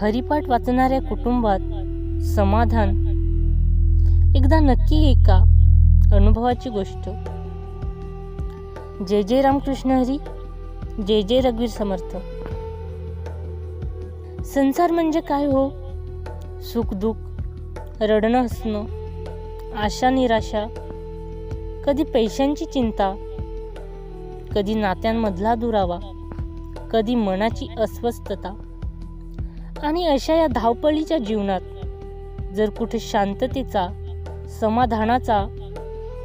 हरिपाठ वाचणाऱ्या कुटुंबात समाधान. एकदा नक्की एका अनुभवाची गोष्ट. जय जय रामकृष्ण हरी जय जय रघुवीर समर्थ. संसार म्हणजे काय हो? सुख दुःख रडणं हसणं आशा निराशा कधी पैशांची चिंता कधी नात्यांमधला दुरावा कधी मनाची अस्वस्थता. आणि अशा या धावपळीच्या जीवनात जर कुठे शांततेचा समाधानाचा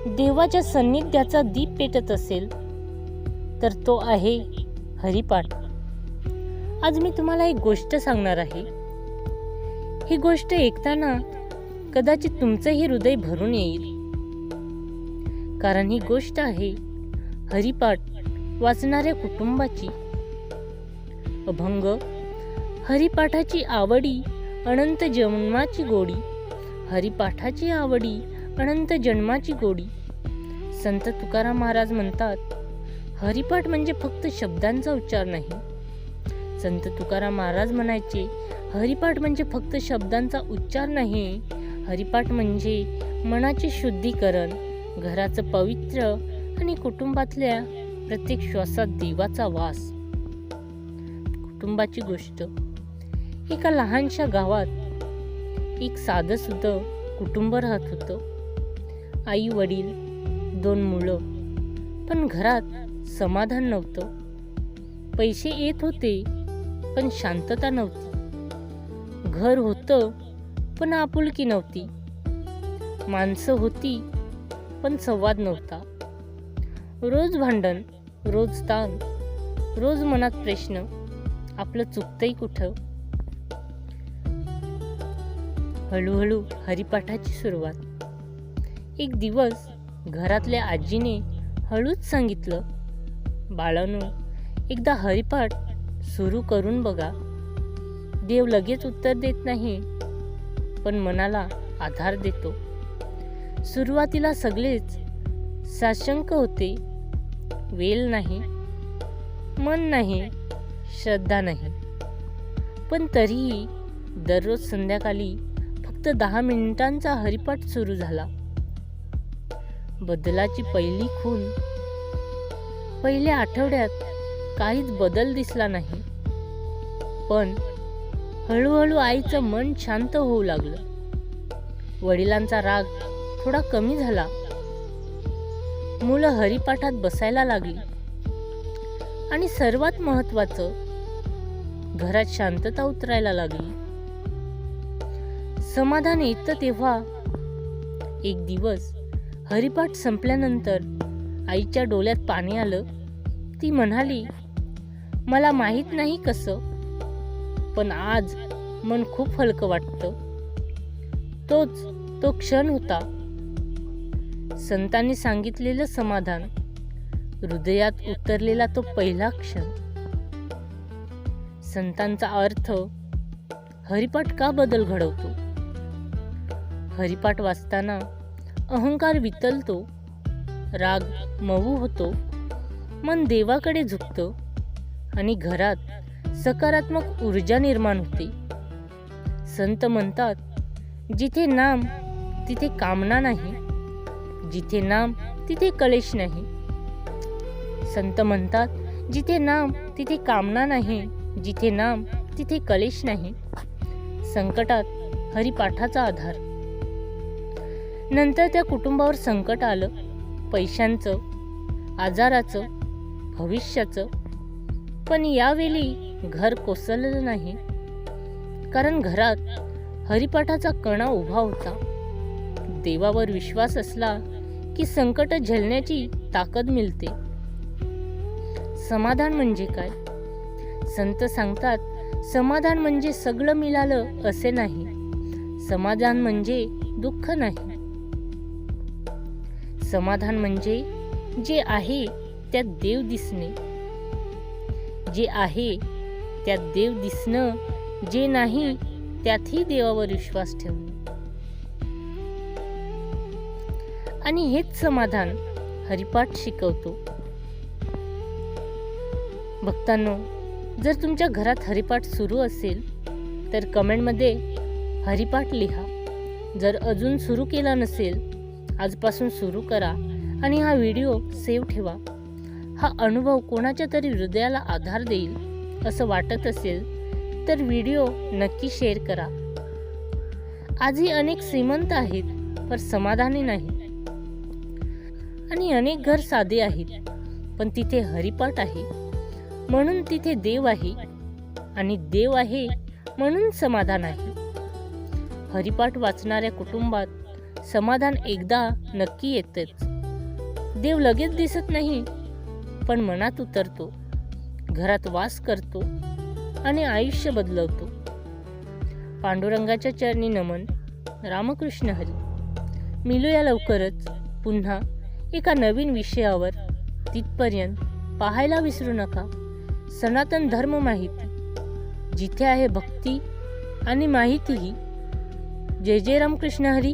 देवाच्या सान्निध्याचा दीप पेटत असेल तर तो आहे हरिपाठ. आज मी तुम्हाला एक गोष्ट सांगणार आहे. ही गोष्ट ऐकताना कदाचित तुमचंही हृदय भरून येईल. कारण ही गोष्ट आहे हरिपाठ वाचणाऱ्या कुटुंबाची. अभंग हरिपाठाची आवडी अनंत जन्माची गोडी. हरिपाठाची आवडी अनंत जन्माची गोडी. संत तुकाराम महाराज म्हणतात हरिपाठ म्हणजे फक्त शब्दांचा उच्चार नाही. संत तुकाराम महाराज म्हणायचे हरिपाठ म्हणजे फक्त शब्दांचा उच्चार नाही. हरिपाठ म्हणजे मनाचे शुद्धीकरण घराचं पवित्र आणि कुटुंबातल्या प्रत्येक श्वासात देवाचा वास. कुटुंबाची गोष्ट. एका लहानशा गावात एक साधंसुद्धा कुटुंब राहत होतं. आई वडील दोन मुलं. पण घरात समाधान नव्हतं. पैसे येत होते पण शांतता नव्हती. घर होतं पण आपुलकी नव्हती. माणसं होती पण संवाद नव्हता. रोज भांडण रोज ताण रोज मनात प्रश्न. आपलं चुकतंही कुठं? हळूहळू हरिपाठाची सुरुवात. एक दिवस घरातल्या आजीने हळूच सांगितलं बाळानो एकदा हरिपाठ सुरू करून बघा. देव लगेच उत्तर देत नाही पण मनाला आधार देतो. सुरुवातीला सगळेच साशंक होते. वेल नाही मन नाही श्रद्धा नाही. पण तरीही दररोज संध्याकाळी फक्त दहा मिनिटांचा हरिपाठ सुरू झाला. बदलाची पहिली खून पहिल्या आठवड्यात काहीच बदल दिसला नाही. पण हळूहळू आईचं मन शांत होऊ लागलं. वडिलांचा राग थोडा कमी झाला. मुलं हरिपाठात बसायला लागली. आणि सर्वात महत्वाचं घरात शांतता उतरायला लागली. समाधान येतं तेव्हा एक दिवस हरिपाठ संपल्यानंतर आईच्या डोळ्यात पाणी आलं. ती म्हणाली मला माहीत नाही कसं पण आज मन खूप हलकं वाटतं. तोच तो क्षण होता. संतांनी सांगितलेलं समाधान हृदयात उतरलेला तो पहिला क्षण. संतांचा अर्थ हरिपाठ का बदल घडवतो? हरिपाठ वाचताना अहंकार वितलतो राग मऊ होतो मन देवाकडे झुकतं आणि घरात सकारात्मक ऊर्जा निर्माण होते. संत म्हणतात जिथे नाम तिथे कामना नाही जिथे नाम तिथे कलेश नाही. संत म्हणतात जिथे नाम तिथे कामना नाही जिथे नाम तिथे कलेश नाही. संकटात हरिपाठाचा आधार. नंतर त्या कुटुंबावर संकट आलं. पैशांचं आजाराचं भविष्याचं. पण यावेळी घर कोसळलं नाही. कारण घरात हरिपाठाचा कणा उभा होता. देवावर विश्वास असला की संकट झेलण्याची ताकद मिळते. समाधान म्हणजे काय? संत सांगतात समाधान म्हणजे सगळं मिळालं असे नाही. समाधान म्हणजे दुःख नाही. समाधान म्हणजे जे आहे त्यात देव दिसणे. जे आहे त्यात देव दिसणं जे नाही त्यातही देवावर विश्वास ठेवणे. आणि हेच समाधान हरिपाठ शिकवतो. भक्तांनो जर तुमच्या घरात हरिपाठ सुरू असेल तर कमेंटमध्ये हरिपाठ लिहा. जर अजून सुरू केला नसेल आजपासून सुरू करा आणि हा व्हिडिओ सेव्ह ठेवा. हा अनुभव कोणाच्या तरी हृदयाला आधार देईल असं वाटत असेल तर व्हिडिओ नक्की शेअर करा. आजही अनेक श्रीमंत आहेत पण समाधानी नाही. आणि अनेक घर साधे आहेत पण तिथे हरिपाठ आहे. म्हणून तिथे देव आहे आणि देव आहे म्हणून समाधान आहे. हरिपाठ वाचणाऱ्या कुटुंबात समाधान एकदा नक्की येतेच. देव लगेच दिसत नाही पण मनात उतरतो घरात वास करतो आणि आयुष्य बदलवतो. पांडुरंगाच्या चरणी नमन रामकृष्ण हरी. मिलूया लवकरच पुन्हा एका नवीन विषयावर तिथपर्यंत पाहायला विसरू नका. सनातन धर्म माहिती. जिथे आहे भक्ती आणि माहितीही. जय जय रामकृष्ण हरी.